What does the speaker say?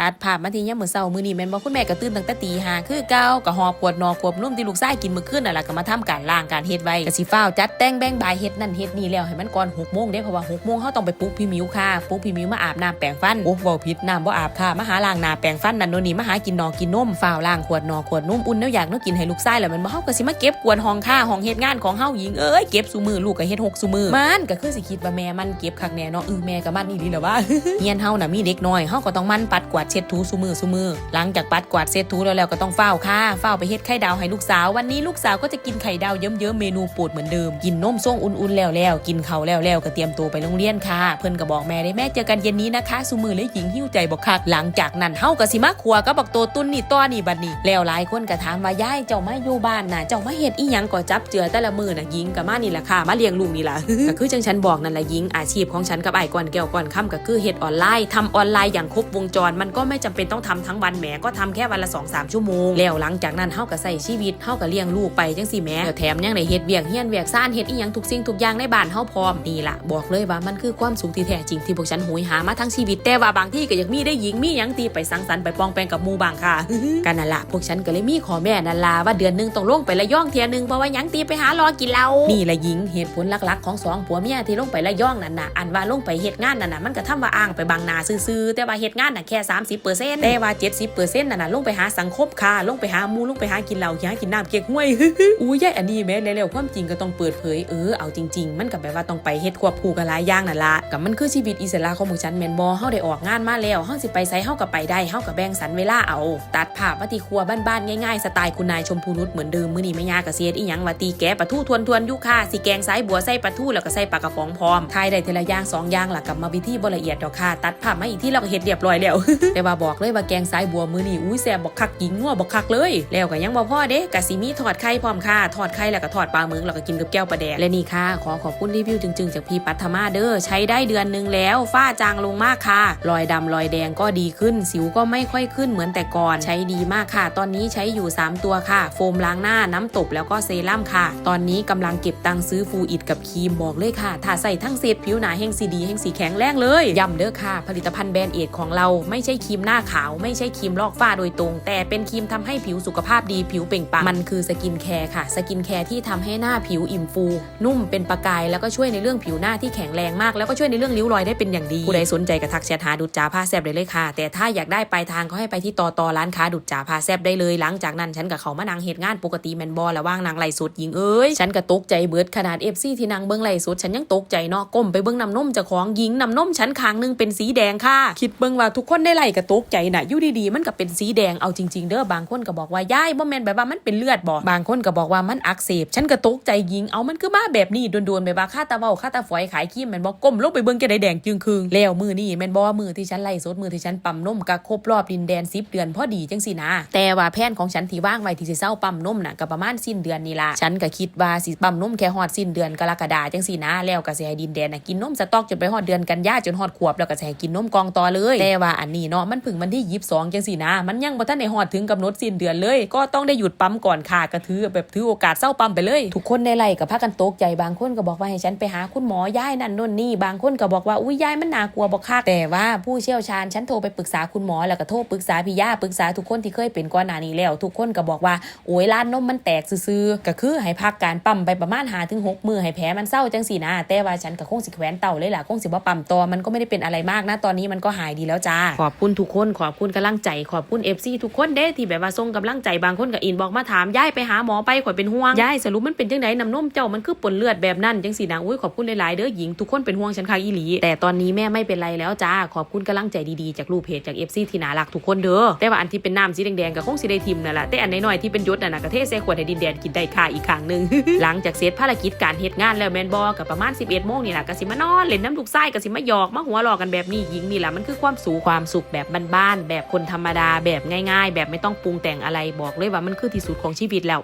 ตัดภาพมาที่ยามมื้อเช้ามื้อนี้แม่นบ่คุณแม่ก็ตื่นตั้งแต่ตีห้าคือเก่าก็หอบขวดนอขวบนุ่มที่ลูกชายกินมื้อคืนนั่นล่ะก็มาทำการล้างการเฮ็ดไว้ก็สิฟ้าวจัดแต่งแบ่งบายเฮ็ดนั่นเฮ็ดนี่แล้วให้มันก่อน6โมงเด้เพราะว่า6โมงเฮาต้องไปปลุกพี่หมิวค่ะปลุกพี่หมิวมาอาบน้ำแปรงฟันโอ้เว้าผิดน้ำบ่อาบค่ะมาหาล้างหน้าแปรงฟันนั่นโน่นนี่มาหากินนอกินนมฟ้าวล้างขวดนอขวดนมอุ่นแนวอยากแนวกินให้ลูกชายแล้วแมันบ่เฮาก็สิมาเก็บกวนห้องค่าห้องเฮ็ดงานของเฮาหญิงเอ้ยเก็บซุมือลูกก็เฮ็ดหกซุมือมันก็คือสิคิดว่าแม่มันเก็บคักแน่เนาะเออแม่ก็มันนี่ดีแหละว่าเฮียนเฮาน่ะมีเด็กน้อยเฮาก็ต้องมันปัดกวาดเช็ดถูซุมือซุมือ หลังจากปัดกวาดเช็ดถูแล้วแล้วก็ต้องเฝ้าค่ะเฝ้าไปเฮ็ดไข่ดาวให้ลูกสาว วันนี้ลูกสาวก็จะกินไข่ดาวเยิ้มๆเมนูโปรดเหมือนเดิม กินนมส้งอุ่นๆแล้วแล้วกินข้าวแล้วแล้วก็เตรียมตัวไปโรงเรียนค่ะ เพิ่อนก็บอกแม่ได้แม่เจอกันเย็นนี้นะคะซุมือเลยหญิงหิ้วใจบอกคักหลังจากนั้นเฮาก็สิมาครัวก็บักโตตุ้นนี่ต้อนี่บัดนี้ แล้วหลายคนก็ถามว่ายายเจ้ามาอยู่บ้านน่ะเจ้ามาเฮ็ดอีหยังก็จับเจือแต่ละมือน่ะหญิงก็มานี่แหละค่ะมาเลี้ยงลูกนี่ล่ะก็คือจังฉันบอกนั่นแหละหญิงอาชีพของฉันกับไอ้ก่อนแก้วก่อนค่ำก็คือเฮ็ดออนไลน์ทำออนไลน์อย่างครบวงจรมันก็็ไม่จำเป็นต้องทำทั้งวันแหมก็ทำแค่วันละ2อสชั่วโมง แล้วหลังจากนั้นเฮาก็ใส่ชีวิตเฮาก็เลี้ยงลูกไปจังสี่แหม่แล้วแถมยังได้เฮ็ดเวียกเฮียนเวียกซ่านเฮ็ดอีหยังทุกสิ่งทุกอย่างในบ้านเฮาพร้อมนี่ล่ะบอกเลยว่ามันคือความสุขที่แท้จริงที่พวกฉันโหยหามาทั้งชีวิตแต่ว่าบางที่ก็ยากมีได้หญิงมีหยังตีไปสังสรรค์ไปปองแปงกับมูบางค่ะกันนั่นล่ะพวกฉันก็เลยมีขอแม่นั่นล่ะว่าเดือนนึงต้องลงไประย่องเทียนึงเพราะว่าหยังตีไปหารอกินเหล้านี่ละหญิงเหตุผลหลักๆของสองผัวเมียที่ลงไประย่องนั่นน่ะอันว่าลงไปเฮ็ดงานนั่นน่ะมันก็ทำว่าอ้างไปบางนาซื่อๆแต่ว่าเฮ็ดงานน่ะแค่3 30%แต่ว่า70%นั่นน่ะลงไปหาสังคมค่ะลงไปหามูลงไปหากินเหล้าหากินน้ำเก๊กห้วยอู้ยายอันนี้แม่แล้วความจริงก็ต้องเปิดเผยเออเอาจริง ๆ มันก็แบบว่าต้องไปเฮ็ดควบคู่กับหลายอย่างนั่นล่ะกับมันคือชีวิตอิสระของหมู่ฉันแมนบ่เฮาได้ออกงานมาแล้วเฮาสิไปไสเฮาก็ไปได้เฮาก็แบ่งสรรเวลาเอา ตัดภาพมาที่ครัวบ้านๆง่ายๆสไตล์คุณนายชมพูนุชเหมือนเดิมมื้อนี้แม่ย่าก็เสียดอีหยังว่าตีแกปลาทูทวนๆอยู่ค่ะสิแกงสายบัวใส่ปลาทูแล้วก็ใส่ปลากระป๋องพร้อมทายได้ทีละอย่างสอย่างล่ะกับมาวิธีบ่ละเอียดดอกค่ะตัดภาพมาอีกที่เราก็เฮ็ดเรียบร้อยแล้วแต่ว่าบอกเลยว่าแกงสายบัวมือนี้อุ้ยแซ่บบักคักกิงงัวบักคักเลย แล้วก็ยังบ่พอเด้กะสิมีทอดไข่พร้อมค่ะทอดไข่แล้วก็ทอดปลาหมึกแล้วก็กินกับแก้วปลาแดกและนี่ค่ะ ขอขอบคุณรีวิวจึงๆจากพี่ปัทมาเด้อใช้ได้เดือนหนึงแล้วฝ้าจางลงมากค่ะ รอยดำรอยแดงก็ดีขึ้น สิวก็ไม่ค่อยขึ้นเหมือนแต่ก่อน ใช้ดีมากค่ะ ตอนนี้ใช้อยู่ 3 ตัวค่ะ โฟมล้างหน้าน้ำตบแล้วก็เซรั่มค่ะ ตอนนี้กำลังเก็บตังค์ซื้อฟูอิดกับครีมบอกเลยค่ะถ้าใส่ทั้งเซตผิวหนาแห่งสีดีแห่งสีแข็งแรงเลยย้ำเด้อค่ะ ผลิตภัณฑ์แบรนด์เอทของเราไม่ใช่ครีมหน้าขาวไม่ใช่ครีมลอกฝ้าโดยตรง แต่เป็นครีมทำให้ผิวสุขภาพดีผิวเปล่งปลั่งมันคือสกินแคร์ค่ะ สกินแคร์ที่ทำให้หน้าผิวอิ่มฟู นุ่มเป็นประกายแล้วก็ช่วยในเรื่องผิวหน้าที่แข็งแรงมากแล้วก็ช่วยในเรื่องริ้วรอยได้เป็นอย่างดีผู้ใดสนใจก็ทักแชทหาดูดจาผ้าแซบได้เลยค่ะ แต่ถ้าอยากได้ปลายทางก็ให้ไปที่ต่อต่อร้านค้าดูดจาผ้าแซบได้เลยหลังจากนั้นฉันกับเขามานางเหตุงานปกติแมนบอแล้วว่างนางไหลสุดยิงเอ้ยฉันก็ตกใจเบิดขนาดเอฟซีที่นางเบิ้งไหลสุดฉันยังตกใจเนาะก้มไปเบิ้งน้ำนมจ้าของยิงน้ำนมฉันคางนึงเป็นสีแดงค่ะ คิดเบิ้งว่าทุกคนได้ไหลกตกใจน่ะอยู่ดีๆมันก็เป็นสีแดงเอาจริง ๆ เด้อบางคนก็บอกว่ายายบ่แม่นแบบว่ามันเป็นเลือดบ่บางคนก็บอกว่ามันอักเสบฉันก็ตกใจยิงเอามันคือมาแบบนี้โดนๆไปว่าค่าตาเว้าค่าตาฝอยขายครีมแม่นบ่ก้มลงไปเบิ่งแกได้แดงจึงคืงแล้วมือนี่แม่นบ่ว่ามือที่ฉันไล่สดมือที่ฉันปั๊มนมก็ครบรอบดินแดน10เดือนพอดีจังสินะ แต่ว่าแผนของฉันที่ว่างไว้ที่สิเศร้าปั๊มนมน่ะก็ประมาณสิ้นเดือนนี่ล่ะฉันก็คิดว่าสิปั๊มนมแค่ฮอดสิ้นเดือนกรกฎาจังสินะแล้วก็สิให้ดินแดนน่ะกินนมสต๊อกจนไปฮอดเดือนกันยาจนฮอดขวบแล้วก็สิให้กินนมกองต่อเลยแต่ว่าอันนี้เนาะมันเพึ่งวันที่22จังสินะ มันยังบ่ทันได้ฮอดถึงกำหนดสิ้นเดือนเลย ก็ต้องได้หยุดปั๊มก่อนค่ะก็ถือแบบถือโอกาสเศร้าปั๊มไปเลย ทุกคนในไร่ก็พากันตกใจบางคนก็บอกว่าให้ฉันไปหาคุณหมอยายนั่นนู่นนี่บางคนก็บอกว่าอุ้ยยายมันน่ากลัวบอกค่ะแต่ว่าผู้เชี่ยวชาญฉันโทรไปปรึกษาคุณหมอแล้วก็โทรปรึกษาพี่ย่าปรึกษาทุกคนที่เคยเป็นก่อนหน้านี้แล้ว ทุกคนก็บอกว่าโอ้ยร้านนมมันแตกซื่อๆก็คือให้พักการปั๊มไปประมาณหาถึงหกมือให้แผลมันเศร้าจังสีนะแต่ว่าฉันก็คงสิแขวนเต่าเลยล่ะคงสิว่าปั๊มต่อมันก็ไม่ได้เป็นอะไรมากนะตอนนี้มันก็หายดีแล้วจ้าขอบคุณทุกคนขอบคุณกำลังใจขอบคุณ FC ทุกคนเด้ที่แบบว่าส่งกำลังใจบางคนก็อินบอกมาถามยายไปหาหมอไปข่อยเป็นห่วงยายสรุปมันเป็นจังไดน้ำนมเจ้ามันคือปนเลือดแบบนั้นจังสีนะอุ้ยขอบคุณหลายๆเด้อหญิงทุกคนเป็นห่วงฉันค่ะอีหลี แต่ตอนนี้แม่ไม่เป็นไรแล้วจ้าขอบคุณกำลังใจดีๆจากรูปเพจจาก FC ที่น่ารักทุกคนเด้อแต่ว่าอันที่เป็นน้ำสีแดงๆก็คงสิได้ทิมนั่นแหละแต่อันน้อยๆที่เป็นยศน่ะนะก็เทใส่ขวดให้ดินแดนกินได้ค่ะอีกครั้งหนึ่งหลังจากเสร็จภารกิจการเฮ็ดงานแล้วแมนบอกัประมาณ 11โมงนี่แหละกสิมานอนเล่นน้ำลูกไส้กสิมาหยอกมาหัวหลอกกันแบบนี้หญิงนี่แหละมันคือความสูความสุขแบบบ้านๆแบบคนธรรมดาแบบง่าย ๆ แบบไม่ต้องปรุงแต่งอะไรบอกเลยว่ามันคือที่สุดของชีวิตแล้ว